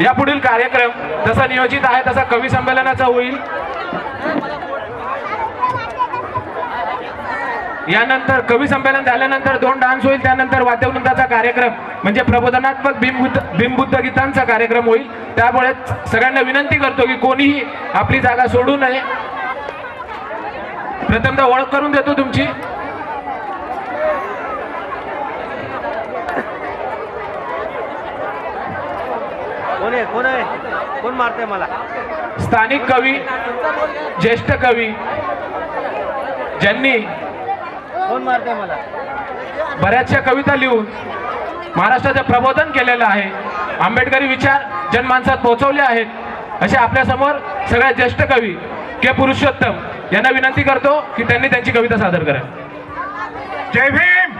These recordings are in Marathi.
या पुढील कार्यक्रम जसा नियोजित आहे तसा कवी संमेलनाचा होईल. यानंतर कवी संमेलन झाल्यानंतर दोन डान्स होईल त्यानंतर वाद्यवृंदाचा कार्यक्रम म्हणजे प्रबोधनात्मक बिनबुद्ध बिनबुद्ध गीतांचा कार्यक्रम होईल. त्यामुळे सगळ्यांना विनंती करतो की कोणीही आपली जागा सोडू नये. प्रथमदा ओळख करून देतो तुमची. कोण आहे? कोण आहे? कोण मारतंय मला? स्थानिक कवी ज्येष्ठ कवी ज्यांनी कोण मारतंय मला? बऱ्याचशा कविता लिहून महाराष्ट्राचं प्रबोधन केलेलं आहे. आंबेडकरी विचार जनमानसात पोहोचवले आहेत. असे आपल्यासमोर सगळ्यात ज्येष्ठ कवी के. पुरुषोत्तम यांना विनंती करतो की त्यांनी त्यांची कविता सादर करा. जय भीम!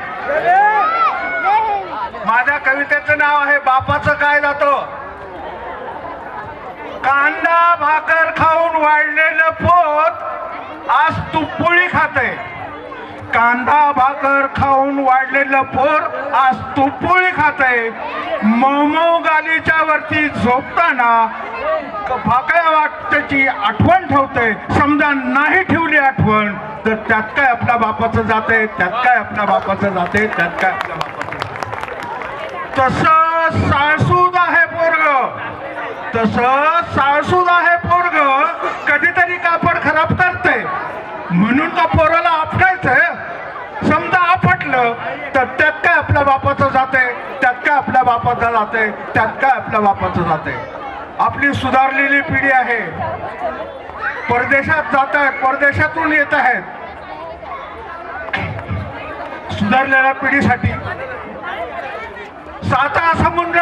माझ्या कवितेचं नाव आहे बापाचं काय जातो? कांदा भाकर खाऊन वाढलेलं पोत आज तुपुळी खाते. कांदा भाकर खाऊन वाढलेलं पोर आज तुपुळी खाते. मऊ गालीच्या वरती झोपताना क- भाकऱ्या वाटण्याची आठवण ठेवते. समजा नाही ठेवली आठवण तर त्यात काय आपल्या बापाचं जाते त्यात काय आपल्या बापाचं जाते त्यात काय आपल्या बापाचं तसं साळसूद आहे. तसं साळसूद आहे पोरग. कधीतरी कापड खराब करते म्हणून का पोराला आपटायचंय. समजा आपटलं तर त्यात काय आपल्या बापाचं जाते त्यात काय आपल्या बापाचं जाते त्यात काय आपल्या बापाचं जाते आपली सुधारलेली पिढी आहे. परदेशात जात आहेत परदेशातून येत आहेत. सुधारलेल्या पिढीसाठी. साता समुद्र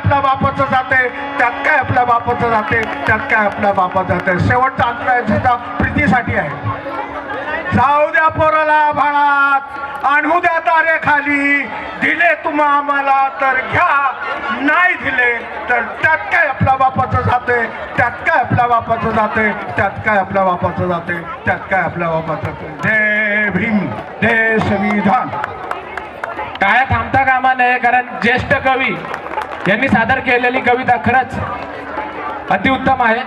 आपल्या बापाचं जाते त्यात काय आपल्या बापाचं जाते त्यात काय आपल्या बापाचं जाते? शेवटचा अंतर सुद्धा प्रीतीसाठी आहे. जाऊ द्या पोराला भाळात आणू द्या तारे खाली. दिले तुम्हा आम्हाला तर घ्या. नाही दिले तर त्यात काय आपल्या बापाचं जाते? त्यात काय आपल्या बापाचं जाते? त्यात काय आपल्या बापाचं जाते? त्यात काय आपल्या बापाचं जाते? जय भीम जय संविधान. काय थांबता कामा नये कारण ज्येष्ठ कवी यांनी सादर केलेली कविता खरंच अतिउत्तम आहे.